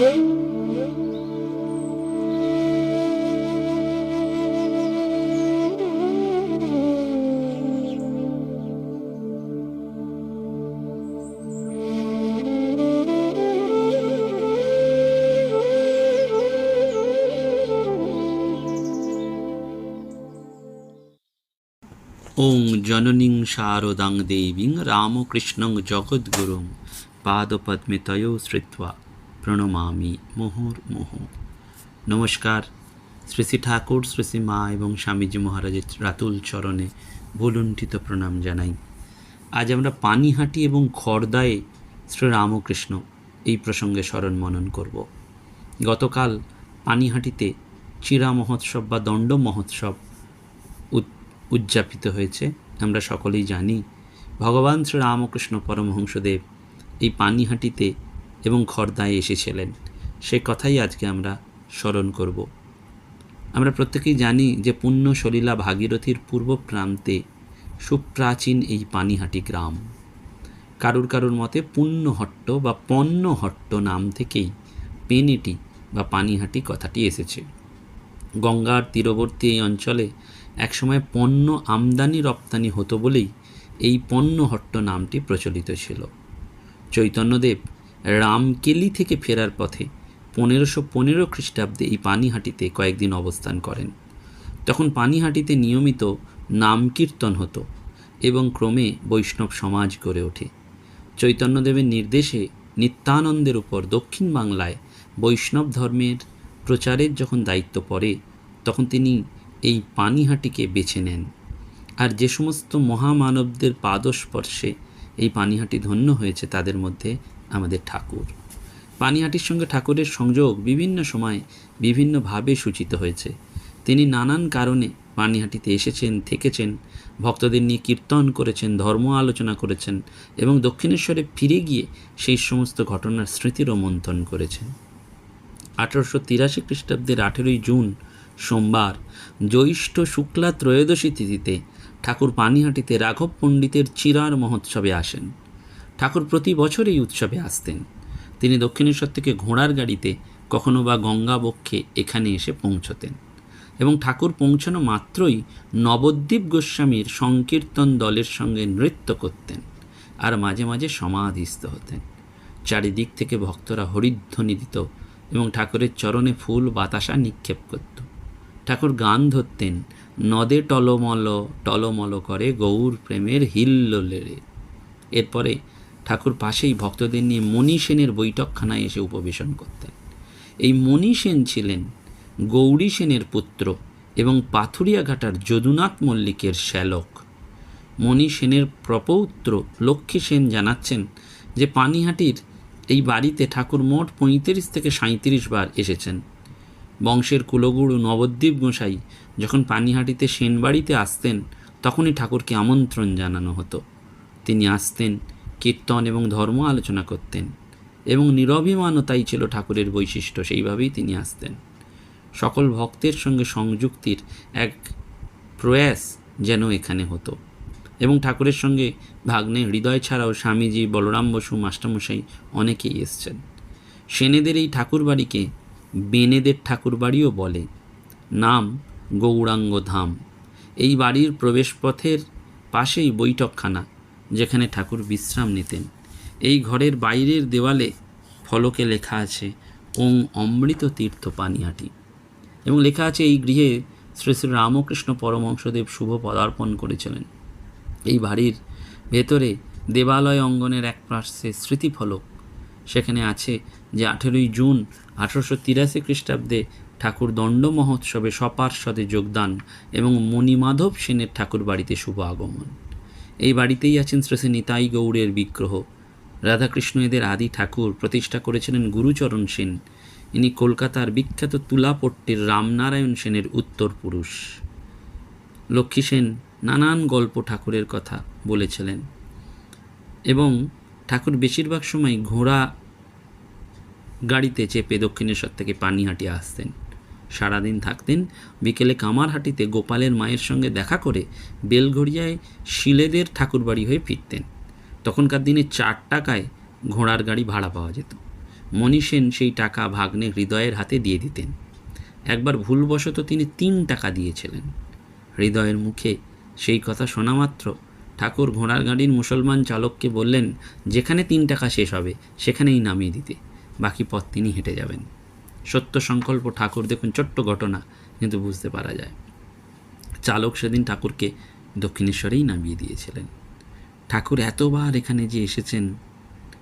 ওং জননীং শারদাং দেবীং রামকৃষ্ণং জগদ্গুরুং পাদপদ্মে তয় শ্রিত্বা প্রণমামি মুহুর্মুহু নমস্কার। শ্রী শ্রী ঠাকুর শ্রী শ্রী মা এবং স্বামীজি মহারাজের রাতুল চরণে ভুলুণ্ঠিত প্রণাম জানাই। আজ আমরা পানিহাটি এবং খড়দায়ে শ্রী রামকৃষ্ণ এই প্রসঙ্গে স্মরণ মনন করব। গতকাল পানিহাটিতে চিরা মহোৎসব বা দণ্ড মহোৎসব উদ- উদযাপিত হয়েছে। আমরা সকলেই জানি, ভগবান শ্রী রামকৃষ্ণ পরমহংসদেব এই পানিহাটিতে এবং খর্দায় এসেছিলেন। সে কথাই আজকে আমরা স্মরণ করব। আমরা প্রত্যেকেই জানি যে পুণ্য সলীলা ভাগীরথীর পূর্ব প্রান্তে সুপ্রাচীন এই পানিহাটি গ্রাম। কারুর কারুর মতে পুণ্যহট্ট বা পণ্যহট্ট নাম থেকেই পেনেটি বা পানিহাটি কথাটি এসেছে। গঙ্গার তীরবর্তী এই অঞ্চলে একসময় পণ্য আমদানি রপ্তানি হতো বলেই এই পণ্যহট্ট নামটি প্রচলিত ছিল। চৈতন্যদেব রামকেলি থেকে ফেরার পথে পনেরোশো পনেরো খ্রিস্টাব্দে এই পানিহাটিতে কয়েকদিন অবস্থান করেন। তখন পানিহাটিতে নিয়মিত নাম কীর্তন হতো এবং ক্রমে বৈষ্ণব সমাজ গড়ে ওঠে। চৈতন্যদেবের নির্দেশে নিত্যানন্দের উপর দক্ষিণ বাংলায় বৈষ্ণব ধর্মের প্রচারের যখন দায়িত্ব পড়ে, তখন তিনি এই পানিহাটিকে বেছে নেন। আর যে সমস্ত মহামানবদের পাদস্পর্শে এই পানিহাটি ধন্য হয়েছে, তাদের মধ্যে আমাদের ঠাকুর। পানিহাটির সঙ্গে ঠাকুরের সংযোগ বিভিন্ন সময় বিভিন্নভাবে সূচিত হয়েছে। তিনি নানান কারণে পানিহাটিতে এসেছেন, থেকেছেন, ভক্তদের নিয়ে কীর্তন করেছেন, ধর্ম আলোচনা করেছেন এবং দক্ষিণেশ্বরে ফিরে গিয়ে সেই সমস্ত ঘটনার স্মৃতিরও মন্থন করেছেন। আঠারোশো তিরাশি খ্রিস্টাব্দের আঠেরোই জুন সোমবার জ্যৈষ্ঠ শুক্লা ত্রয়োদশী তিথিতে ঠাকুর পানিহাটিতে রাঘব পণ্ডিতের চিরার মহোৎসবে আসেন। ঠাকুর প্রতি বছর এই উৎসবে আসতেন। তিনি দক্ষিণেশ্বর থেকে ঘোড়ার গাড়িতে কখনো বা গঙ্গা বক্ষে এখানে এসে পৌঁছতেন এবং ঠাকুর পৌঁছানো মাত্রই নবদ্বীপ গোস্বামীর সংকীর্তন দলের সঙ্গে নৃত্য করতেন আর মাঝে মাঝে সমাধিস্থ হতেন। চারিদিক থেকে ভক্তরা হরিধ্বনি দিত এবং ঠাকুরের চরণে ফুল বাতাসা নিক্ষেপ করত। ঠাকুর গান ধরতেন, নদে টলমল টলমল করে গৌর প্রেমের হিল্লোলেরে। এরপরে ঠাকুর পাশেই ভক্তদের নিয়ে মণি সেনের বৈঠকখানায় এসে উপবেশন করতেন। এই মণি সেন ছিলেন গৌরী সেনের পুত্র এবং পাথুরিয়াঘাটার যদুনাথ মল্লিকের শ্যালক। মণি সেনের প্রপৌত্র লক্ষ্মী সেন জানাচ্ছেন যে পানিহাটির এই বাড়িতে ঠাকুর মোট পঁয়ত্রিশ থেকে সাঁত্রিশ বার এসেছেন। বংশের কুলগুরু নবদ্বীপ গোসাই যখন পানিহাটিতে সেনবাড়িতে আসতেন, তখনই ঠাকুরকে আমন্ত্রণ জানানো হতো। তিনি আসতেন কীর্তন এবং ধর্ম আলোচনা করতেন এবং নিরভিমানতাই ছিল ঠাকুরের বৈশিষ্ট্য, সেইভাবেই তিনি আসতেন। সকল ভক্তের সঙ্গে সংযুক্তির এক প্রয়াস যেন এখানে হতো এবং ঠাকুরের সঙ্গে ভাগ্নে হৃদয় ছাড়াও স্বামীজি, বলরাম বসু, মাস্টারমশাই অনেকেই এসছেন। সেনেদের এই ঠাকুরবাড়িকে বেনেদের ঠাকুরবাড়িও বলে, নাম গৌরাঙ্গ ধাম এই বাড়ির প্রবেশপথের পাশেই বৈঠকখানা। যেখানে ঠাকুর বিশ্রাম নিতেন। এই ঘরের বাইরের দেওয়ালে ফলকে লেখা আছে, ওং অমৃত তীর্থ পানিহাটি এবং লেখা আছে, এই গৃহে শ্রী শ্রী রামকৃষ্ণ পরমহংসদেব শুভ পদার্পণ করেছিলেন। এই বাড়ির ভেতরে দেবালয় অঙ্গনের এক পার্শ্বে স্মৃতিফলক। সেখানে আছে যে আঠেরোই জুন আঠারোশো তিরাশি খ্রিস্টাব্দে ঠাকুর দণ্ড মহোৎসবে সপার্ষদে যোগদান এবং মণিমাধব সেনের ঠাকুর বাড়িতে শুভ আগমন। এই বাড়িতেই আছেন শ্রী শ্রী নিতাই গৌড়ের বিগ্রহ। রাধাকৃষ্ণ এদের আদি ঠাকুর প্রতিষ্ঠা করেছিলেন গুরুচরণ সেন। ইনি কলকাতার বিখ্যাত তুলাপট্টির রামনারায়ণ সেনের উত্তর পুরুষ লক্ষ্মী সেন নানান গল্প ঠাকুরের কথা বলেছিলেন। এবং ঠাকুর বেশিরভাগ সময় ঘোড়া গাড়িতে চেপে দক্ষিণেশ্বর থেকে পানিহাটি আসতেন। সারাদিন থাকতেন। বিকেলে কামারহাটিতে গোপালের মায়ের সঙ্গে দেখা করে বেলঘড়িয়ায় শিলেদের ঠাকুরবাড়ি হয়ে ফিরতেন। তখনকার দিনে চার টাকায় ঘোড়ার গাড়ি ভাড়া পাওয়া যেত। মণি সেন সেই টাকা ভাগ্নে হৃদয়ের হাতে দিয়ে দিতেন। একবার ভুলবশত তিনি তিন টাকা দিয়েছিলেন। হৃদয়ের মুখে সেই কথা শোনা মাত্র ঠাকুর ঘোড়ার গাড়ির মুসলমান চালককে বললেন, যেখানে তিন টাকা শেষ হবে, সেখানেই নামিয়ে দিতে। বাকি পথ তিনি হেঁটে যাবেন। সত্য সংকল্প ঠাকুর, দেখুন ছোট্ট ঘটনা কিন্তু বুঝতে পারা যায়। চালক সেদিন ঠাকুরকে দক্ষিণেশ্বরেই নামিয়ে দিয়েছিলেন। ঠাকুর এতবার এখানে যে এসেছেন,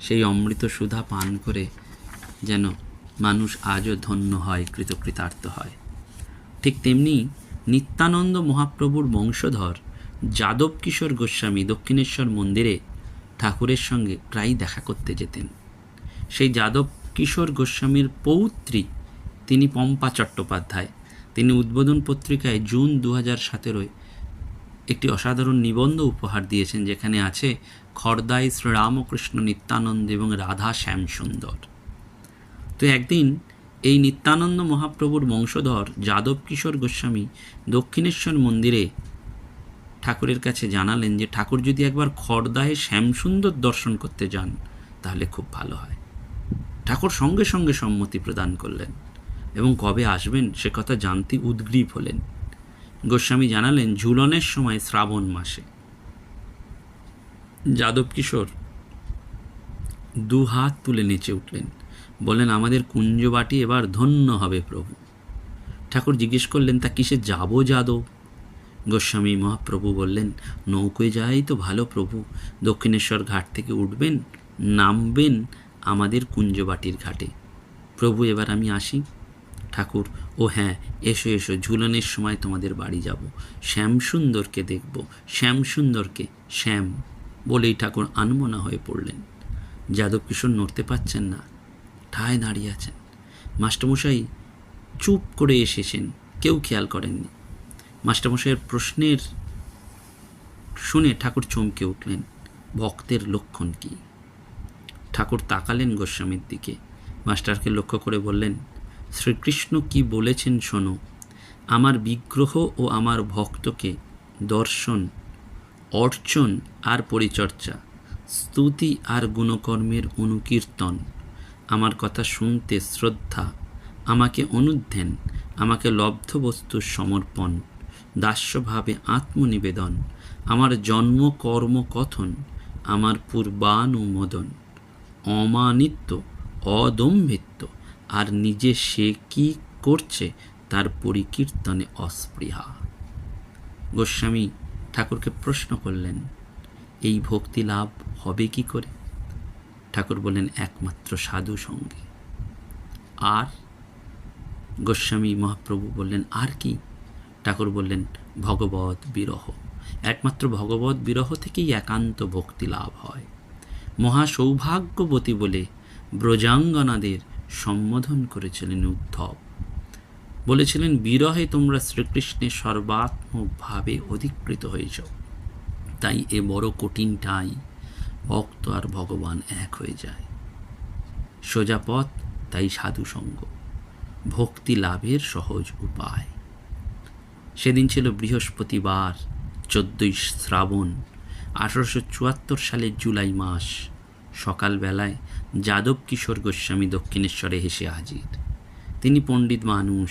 সেই অমৃত সুধা পান করে যেন মানুষ আজও ধন্য হয়, কৃতকৃতার্থ হয়। ঠিক তেমনি নিত্যানন্দ মহাপ্রভুর বংশধর যাদব কিশোর গোস্বামী দক্ষিণেশ্বর মন্দিরে ঠাকুরের সঙ্গে প্রায়ই দেখা করতে যেতেন। সেই যাদব কিশোর গোস্বামীর পৌত্রী, তিনি পম্পা চট্টোপাধ্যায়। তিনি উদ্বোধন পত্রিকায় জুন দু হাজার সতেরোয় একটি অসাধারণ নিবন্ধ উপহার দিয়েছেন, যেখানে আছে খর্দাই শ্রীরামকৃষ্ণ নিত্যানন্দ এবং রাধা শ্যামসুন্দর। তো একদিন এই নিত্যানন্দ মহাপ্রভুর বংশধর যাদব কিশোর গোস্বামী দক্ষিণেশ্বর মন্দিরে ঠাকুরের কাছে জানালেন যে, ঠাকুর যদি একবার খর্দায় শ্যামসুন্দর দর্শন করতে যান, তাহলে খুব ভালো হয়। ঠাকুর সঙ্গে সঙ্গে সম্মতি প্রদান করলেন এবং কবে আসবেন সে কথা জানতে উদ্গ্রীব হলেন। গোস্বামী জানালেন, ঝুলনের সময় শ্রাবণ মাসে। যাদব কিশোর দু হাত তুলে নেচে উঠলেন বলেন আমাদের কুঞ্জবাটি এবার ধন্য হবে প্রভু। ঠাকুর জিজ্ঞেস করলেন, তা কিসে যাব যাদব? গোস্বামী মহাপ্রভু বললেন, নৌকোয় যাই তো ভালো প্রভু, দক্ষিণেশ্বর ঘাট থেকে উঠবেন, নামবেন আমাদের কুঞ্জবাটির ঘাটে। প্রভু, এবার আমি আসি। ঠাকুর, ও হ্যাঁ এসো এসো, ঝুলনের সময় তোমাদের বাড়ি যাব। শ্যামসুন্দরকে দেখব শ্যামসুন্দরকে শ্যাম বলেই ঠাকুর আনমনা হয়ে পড়লেন। যাদব কিশোর নড়তে পারছেন না, ঠায় দাঁড়িয়ে আছেন। মাস্টারমশাই চুপ করে এসেছেন, কেউ খেয়াল করেননি। মাস্টারমশাইয়ের প্রশ্নের শুনে ঠাকুর চমকে উঠলেন, ভক্তের লক্ষণ কি? ঠাকুর তাকালেন গোস্বামীর দিকে। মাস্টারকে লক্ষ্য করে বললেন, শ্রীকৃষ্ণ কি বলেছেন শোনো। আমার বিগ্রহ ও আমার ভক্তকে দর্শন, অর্চন আর পরিচর্যা, স্তুতি আর গুণকর্মের অনুকীর্তন। আমার কথা শুনতে শ্রদ্ধা, আমাকে অনুধ্যান, আমাকে লব্ধ বস্তুর সমর্পণ, দাস্যভাবে আত্মনিবেদন, আমার জন্ম কর্ম কথন, আমার পূর্বানুমোদন। অমানিত্ব অদম্ভিত্ব আর নিজে সে কি করছে তার পরিকীর্তনে অস্পৃহা। গোস্বামী ঠাকুরকে প্রশ্ন করলেন, এই ভক্তি লাভ হবে কি করে? ঠাকুর বললেন, একমাত্র সাধু সঙ্গে। আর? গোস্বামী মহাপ্রভু বললেন, আর কি? ঠাকুর বললেন ভগবত বিরহ। একমাত্র ভগবত বিরহ থেকেই একান্ত ভক্তি লাভ হয়। মহা সৌভাগ্যবতী বলে ব্রজাঙ্গনাদের সম্বোধন করেছিলেন উদ্ধব। বলেছিলেন, বিরহে তোমরা শ্রীকৃষ্ণের সর্বাত্মকভাবে অধিকৃত হয়েছ। তাই এ বড় কঠিনটাই ভক্ত আর ভগবান এক হয়ে যায়। সোজা পথ, তাই সাধুসঙ্গ ভক্তি লাভের সহজ উপায়। সেদিন ছিল বৃহস্পতিবার, চোদ্দই শ্রাবণ আঠারোশো চুয়াত্তর সালের জুলাই মাস, সকালবেলায় যাদব কিশোর গোস্বামী দক্ষিণেশ্বরে হেসে হাজির। তিনি পণ্ডিত মানুষ,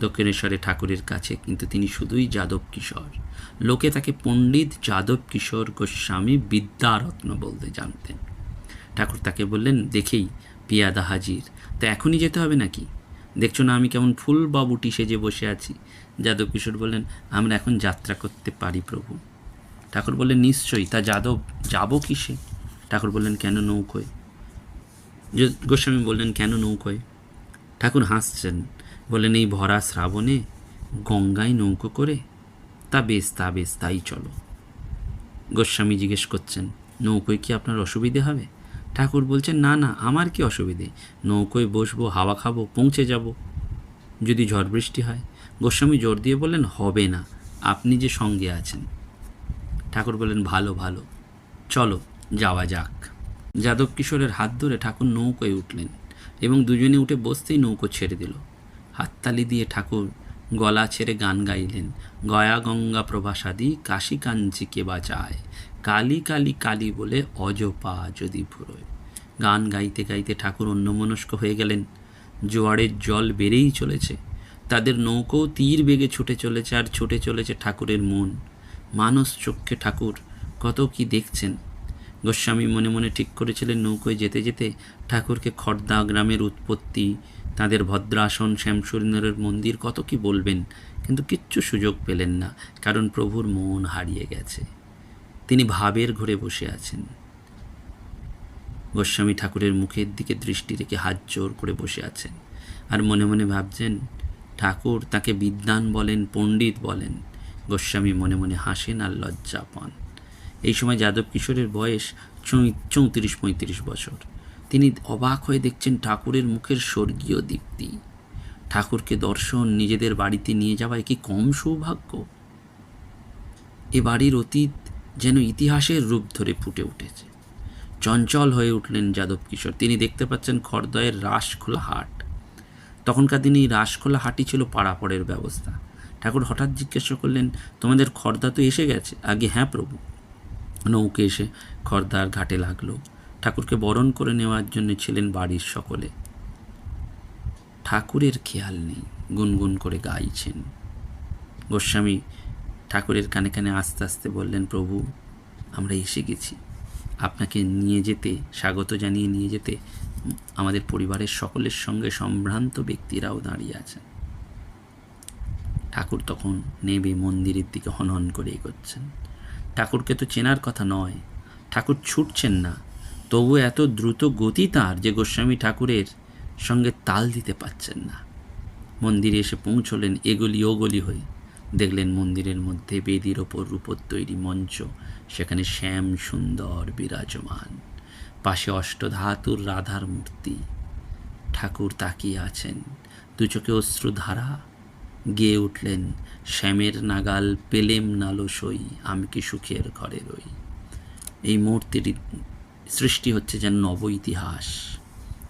দক্ষিণেশ্বরে ঠাকুরের কাছে, কিন্তু তিনি শুধুই যাদব কিশোর। লোকে তাকে পণ্ডিত যাদব কিশোর গোস্বামী বিদ্যারত্ন বলতে জানতেন। ঠাকুর তাকে বললেন, দেখেই, পিয়াদা হাজির, তা এখনই যেতে হবে নাকি? দেখছ না আমি কেমন ফুল বাবুটি সেজে বসে আছি? যাদব কিশোর বললেন, আমরা এখন যাত্রা করতে পারি প্রভু। ঠাকুর বললেন, নিশ্চয়ই, তা যাদব, যাব কিসে? ঠাকুর বললেন, কেন নৌকোয়? গোস্বামী বললেন, কেন নৌকোয়? ঠাকুর হাসছেন, বললেন, এই ভরা শ্রাবণে গঙ্গায় নৌকো করে, তা বেশ তা বেশ, তাই চলো। গোস্বামী জিজ্ঞেস করছেন, নৌকোয় কি আপনার অসুবিধে হবে? ঠাকুর বলছেন, না না, আমার কি অসুবিধে? নৌকোয় বসবো, হাওয়া খাব, পৌঁছে যাব, যদি ঝড় বৃষ্টি হয়। গোস্বামী জোর দিয়ে বললেন, হবে না, আপনি যে সঙ্গে আছেন ঠাকুর বললেন, ভালো ভালো। চলো, যাওয়া যাক। যাদব কিশোরের হাত ধরে ঠাকুর নৌকোয় উঠলেন এবং দুজনে উঠে বসতেই নৌকো ছেড়ে দিল। হাততালি দিয়ে ঠাকুর গলা ছেড়ে গান গাইলেন, গয়া গঙ্গা প্রভাসাদি, কাশী কাঞ্চিকে বাঁচায়? কালী কালী কালী বলে অজপা যদি ফুরোয়। গান গাইতে গাইতে ঠাকুর অন্যমনস্ক হয়ে গেলেন। জোয়ারের জল বেড়েই চলেছে। তাদের নৌকো তীর বেগে ছুটে চলেছে আর ছুটে চলেছে ঠাকুরের মন। মানস চক্ষে ঠাকুর কত কি দেখছেন? গোস্বামী মনে মনে ঠিক করেছিলেন নৌকোয় যেতে যেতে ঠাকুরকে খর্দা গ্রামের উৎপত্তি, তাদের ভদ্রাসন শ্যামসুরেন্দ্রের মন্দির কত কি বলবেন, কিন্তু কিচ্ছু সুযোগ পেলেন না, কারণ প্রভুর মন হারিয়ে গেছে। তিনি ভাবের ঘরে বসে আছেন। গোস্বামী ঠাকুরের মুখের দিকে দৃষ্টি রেখে হাত জোর করে বসে আছেন। আর মনে মনে ভাবছেন, ঠাকুর তাকে বিদ্বান বলেন, পণ্ডিত বলেন। গোস্বামী মনে মনে হাসেন আর লজ্জা পান। এই সময় যাদব কিশোরের বয়স চৌত্রিশ পঁয়ত্রিশ বছর। তিনি অবাক হয়ে দেখছেন ঠাকুরের মুখের স্বর্গীয় দীপ্তি। ঠাকুরকে দর্শন, নিজেদের বাড়িতে নিয়ে যাওয়ায় কি কম সৌভাগ্য? এ বাড়ির অতীত যেন ইতিহাসের রূপ ধরে ফুটে উঠেছে। চঞ্চল হয়ে উঠলেন যাদব কিশোর। তিনি দেখতে পাচ্ছেন খড়দয়ের রাসখোলা হাট। তখনকার দিনে এই রাসখোলা হাটই ছিল পাড়াপড়ের ব্যবস্থা। ঠাকুর হঠাৎ জিজ্ঞাসা করলেন, তোমাদের খর্দা তো এসে গেছে? আগে হ্যাঁ প্রভু। নৌকে এসে খর্দার ঘাটে লাগল। ঠাকুরকে বরণ করে নেওয়ার জন্য ছিলেন বাড়ির সকলে। ঠাকুরের খেয়াল নেই। গুনগুন করে গাইছেন। গোস্বামী, ঠাকুরের কানে কানে আস্তে আস্তে বললেন, প্রভু, আমরা এসে গেছি। আপনাকে নিয়ে যেতে, স্বাগত জানিয়ে নিয়ে যেতে, আমাদের পরিবারের সকলের সঙ্গে সম্ভ্রান্ত ব্যক্তিরাও দাঁড়িয়ে আছেন। ঠাকুর তখন নেবে মন্দিরের দিকে হনহন করে এগোচ্ছেন। ঠাকুরকে তো চেনার কথা নয়। ঠাকুর ছুটছেন না। তবু এত দ্রুত গতি তাঁর যে গোস্বামী ঠাকুরের সঙ্গে তাল দিতে পাচ্ছেন না। মন্দিরে এসে পৌঁছলেন এগলি ওগলি হয়ে। দেখলেন মন্দিরের মধ্যে বেদির ওপর রূপোর তৈরি মঞ্চ, সেখানে শ্যাম সুন্দর বিরাজমান। পাশে অষ্টধাতুর রাধার মূর্তি। ঠাকুর তাকিয়ে আছেন। দু চোখে অশ্রুধারা গেয়ে উঠলেন, শ্যামের নাগাল পেলেম নালসই আমি কি সুখের ঘরে রই? এই মূর্তির সৃষ্টি হচ্ছে যেন নব ইতিহাস।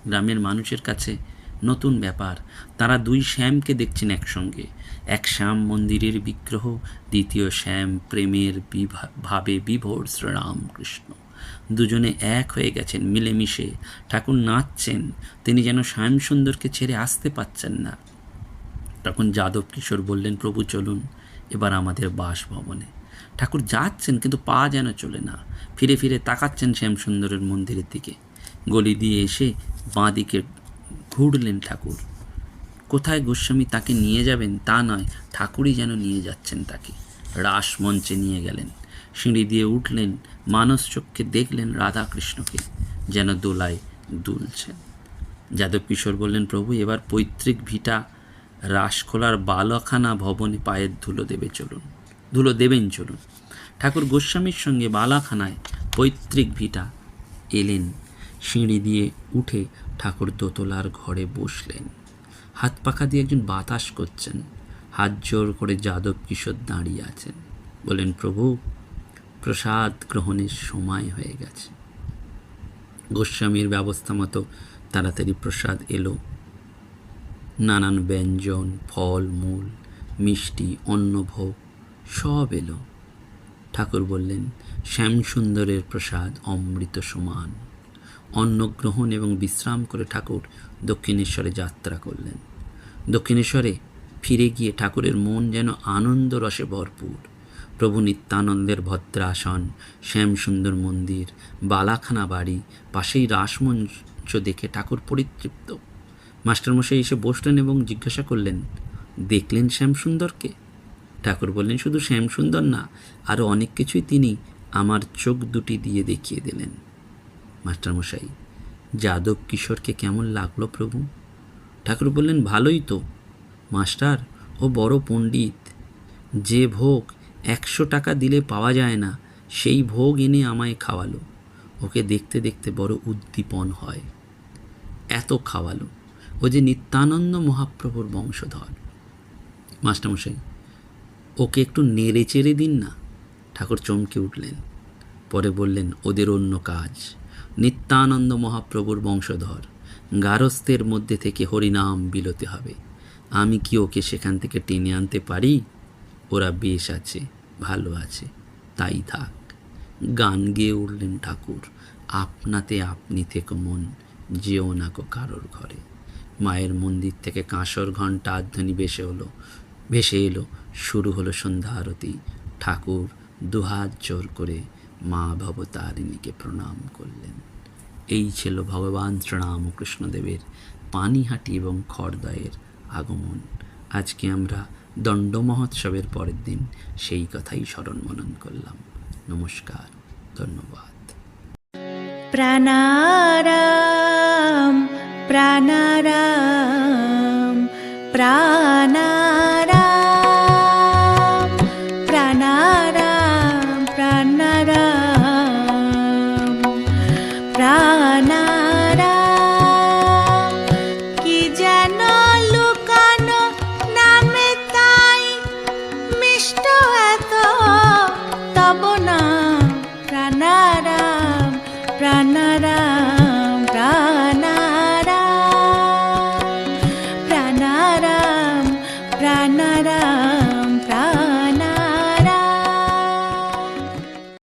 গ্রামের মানুষের কাছে নতুন ব্যাপার। তারা দুই শ্যামকে দেখছেন একসঙ্গে। এক শ্যাম মন্দিরের বিগ্রহ, দ্বিতীয় শ্যাম প্রেমের ভাবে বিভোর শ্রীরামকৃষ্ণ। দুজনে এক হয়ে গেছেন, মিলেমিশে। ঠাকুর নাচছেন, তিনি যেন শ্যাম সুন্দরকে ছেড়ে আসতে পাচ্ছেন না। তখন যাদব কিশোর বললেন, প্রভু, চলুন এবার আমাদের বাসভবনে। ঠাকুর যাচ্ছেন, কিন্তু পা যেন চলে না। ফিরে ফিরে তাকাচ্ছেন শ্যামসুন্দরের মন্দিরের দিকে। গলি দিয়ে এসে বাঁ দিকে ঘুরলেন ঠাকুর। কোথায় গোস্বামী তাকে নিয়ে যাবেন তা নয়, ঠাকুরই যেন নিয়ে যাচ্ছেন তাকে। রাস মঞ্চে নিয়ে গেলেন। সিঁড়ি দিয়ে উঠলেন, মানস চক্ষে দেখলেন রাধাকৃষ্ণকে, যেন দোলায় দুলছেন যাদব কিশোর বললেন, প্রভু, এবার পৈতৃক ভিটা রাসখোলার বালখানা ভবনে পায়ের ধুলো দেবে চলুন, ধুলো দেবেন চলুন। ঠাকুর গোস্বামীর সঙ্গে বালাখানায় পৈতৃক ভিটা এলেন, সিঁড়ি দিয়ে উঠে ঠাকুর দোতলার ঘরে বসলেন। হাত পাখা দিয়ে একজন বাতাস করছেন, হাত জোর করে যাদব কিশোর দাঁড়িয়ে আছেন। বলেন প্রভু, প্রসাদ গ্রহণের সময় হয়ে গেছে। গোস্বামীর ব্যবস্থা মতো তাড়াতাড়ি প্রসাদ এলো। নানান ব্যঞ্জন, ফল, মূল, মিষ্টি, অন্নভোগ, সব এলো। ঠাকুর বললেন, শ্যামসুন্দরের প্রসাদ অমৃত সমান। অন্নগ্রহণ এবং বিশ্রাম করে ঠাকুর দক্ষিণেশ্বরে যাত্রা করলেন। দক্ষিণেশ্বরে ফিরে গিয়ে ঠাকুরের মন যেন আনন্দ রসে ভরপুর। প্রভু নিত্যানন্দের ভদ্রাসন, শ্যামসুন্দর মন্দির, বালাখানা বাড়ি, পাশেই রাসমঞ্চ দেখে ঠাকুর পরিতৃপ্ত। মাস্টারমশাই এসে বসলেন এবং জিজ্ঞাসা করলেন, দেখলেন শ্যামসুন্দরকে? ঠাকুর বললেন, শুধু শ্যামসুন্দর না আরও অনেক কিছুই তিনি আমার চোখ দুটি দিয়ে দেখিয়ে দিলেন। মাস্টারমশাই, যাদব কিশোরকে কেমন লাগল প্রভু? ঠাকুর বললেন, ভালোই তো। মাস্টার, ও বড় পণ্ডিত। যে ভোগ একশো টাকা দিলে পাওয়া যায় না, সেই ভোগ এনে আমায় খাওয়ালো। ওকে দেখতে দেখতে বড় উদ্দীপন হয়। এত খাওয়ালো। ও যে নিত্যানন্দ মহাপ্রভুর বংশধর। মাস্টারমশাই, ওকে একটু নেড়ে চেড়ে দিন না। ঠাকুর চমকে উঠলেন। পরে বললেন, ওদের অন্য কাজ। নিত্যানন্দ মহাপ্রভুর বংশধর, গারস্থের মধ্যে থেকে হরিনাম বিলোতে হবে। আমি কি ওকে সেখান থেকে টেনে আনতে পারি? ওরা বেশ আছে, ভালো আছে, তাই থাক। গান গেয়ে উঠলেন ঠাকুর। আপনাতে আপনি থেকে মন, যেও না কো কারোর ঘরে। মায়ের মন্দির থেকে কাঁসর ঘণ্টা ধ্বনি ভেসে হলো, ভেসে এলো, শুরু হলো সন্ধ্যা আরতি। ঠাকুর দুহাত জোর করে মা ভবতারিণীকে প্রণাম করলেন। এই ছিল ভগবান শ্রীরামকৃষ্ণদেবের পানিহাটি এবং খড়দয়ের আগমন। আজকে আমরা দণ্ড মহোৎসবের পরের দিন সেই কথাই স্মরণ মনন করলাম। নমস্কার, ধন্যবাদ। প্রাণারাম। প্রাণারাম প্রাণারাম।